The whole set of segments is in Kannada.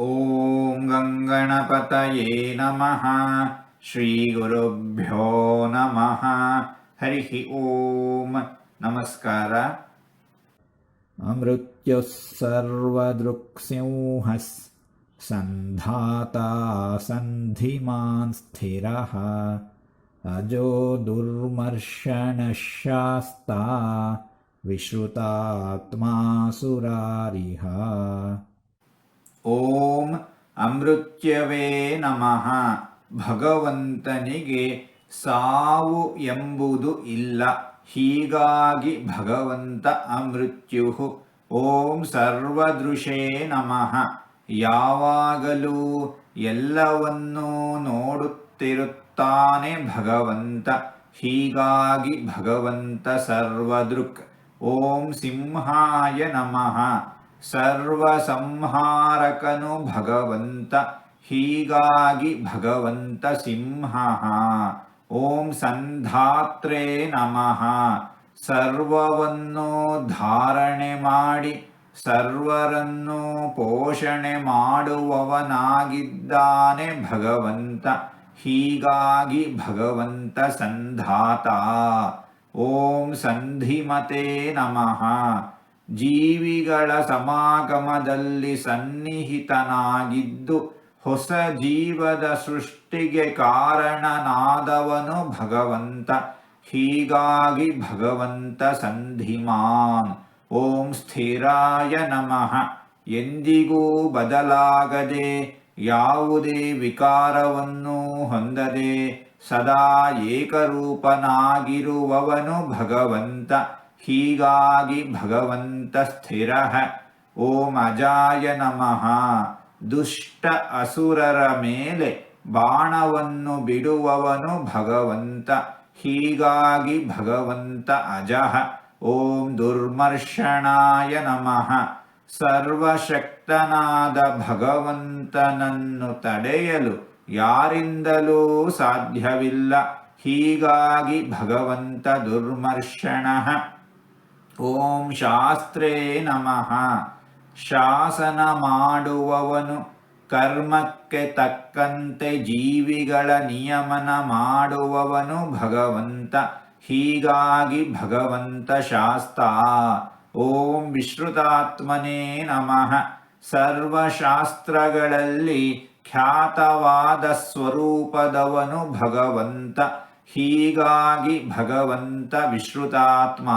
ॐ गङ्गणपतये नमः। श्रीगुरुभ्यो नमः। हरिः ॐ नमस्कार। अमृत्युः सर्वदृक्सिंहस्सन्धाता सन्धिमान् स्थिरः। अजो दुर्मर्षणशास्ता विश्रुतात्मा सुरारिहा ಓಂ ಅಮೃತ್ಯವೇ ನಮಃ. ಭಗವಂತನಿಗೆ ಸಾವು ಎಂಬುದು ಇಲ್ಲ. ಹೀಗಾಗಿ ಭಗವಂತ ಅಮೃತ್ಯು ಓಂ ಸರ್ವದೃಶೇ ನಮಃ. ಯಾವಾಗಲೂ ಎಲ್ಲವನ್ನೂ ನೋಡುತ್ತಿರುತ್ತಾನೆ ಭಗವಂತ. ಹೀಗಾಗಿ ಭಗವಂತ ಸರ್ವದೃಕ್. ಓಂ ಸಿಂಹಾಯ ನಮಃ. ಸರ್ವಸಂಹಾರಕನು ಭಗವಂತ, ಹೀಗಾಗಿ ಭಗವಂತ ಸಿಂಹ. ಓಂ ಸಂಧಾತ್ರೆ ನಮಃ. ಸರ್ವವನ್ನು ಧಾರಣೆ ಮಾಡಿ, ಸರ್ವರನ್ನು ಪೋಷಣೆ ಮಾಡುವವನಾಗಿದ್ದಾನೆ ಭಗವಂತ, ಹೀಗಾಗಿ ಭಗವಂತ ಸಂಧಾತ. ಓಂ ಸಂಧಿಮತೆ ನಮಃ. ಜೀವಿಗಳ ಸಮಾಗಮದಲ್ಲಿ ಸನ್ನಿಹಿತನಾಗಿದ್ದು ಹೊಸ ಜೀವದ ಸೃಷ್ಟಿಗೆ ಕಾರಣನಾದವನು ಭಗವಂತ. ಹೀಗಾಗಿ ಭಗವಂತ ಸಂಧಿಮಾನ್ ಓಂ ಸ್ಥಿರಾಯ ನಮಃ. ಎಂದಿಗೂ ಬದಲಾಗದೆ ಯಾವುದೇ ವಿಕಾರವನ್ನು ಹೊಂದದೆ ಸದಾ ಏಕರೂಪನಾಗಿರುವವನು ಭಗವಂತ. ಹೀಗಾಗಿ ಭಗವಂತ ಸ್ಥಿರ. ಓಂ ಅಜಾಯ ನಮಃ. ದುಷ್ಟ ಅಸುರರ ಮೇಲೆ ಬಾಣವನ್ನು ಬಿಡುವವನು ಭಗವಂತ. ಹೀಗಾಗಿ ಭಗವಂತ ಅಜಃ. ಓಂ ದುರ್ಮರ್ಷಣಾಯ ನಮಃ. ಸರ್ವಶಕ್ತನಾದ ಭಗವಂತನನ್ನು ತಡೆಯಲು ಯಾರಿಂದಲೂ ಸಾಧ್ಯವಿಲ್ಲ. ಹೀಗಾಗಿ ಭಗವಂತ ದುರ್ಮರ್ಷಣ. ಓಂ ಶಾಸ್ತ್ರೇ ನಮಃ. ಶಾಸನ ಮಾಡುವವನು ಕರ್ಮಕ್ಕೆ ತಕ್ಕಂತೆ ಜೀವಿಗಳ ನಿಯಮನ ಮಾಡುವವನು ಭಗವಂತ. ಹೀಗಾಗಿ ಭಗವಂತ ಶಾಸ್ತ್ರ. ಓಂ ವಿಶ್ರುತಾತ್ಮನೇ ನಮಃ. ಸರ್ವಶಾಸ್ತ್ರಗಳಲ್ಲಿ ಖ್ಯಾತವಾದ ಸ್ವರೂಪದವನು ಭಗವಂತ. ಹೀಗಾಗಿ ಭಗವಂತ ವಿಶ್ರುತಾತ್ಮ.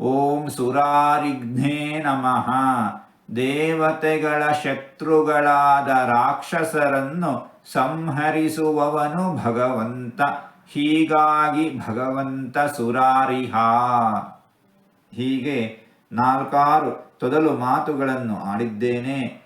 ಓಂ ಸುರಾರಿಘ್ನೇ ನಮಃ. ದೇವತೆಗಳ ಶತ್ರುಗಳಾದ ರಾಕ್ಷಸರನ್ನು ಸಂಹರಿಸುವವನು ಭಗವಂತ. ಹೀಗಾಗಿ ಭಗವಂತ ಸುರಾರಿಹ. ಹೀಗೆ ನಾಲ್ಕಾರು ತೊದಲು ಮಾತುಗಳನ್ನು ಆಡಿದ್ದೇನೆ.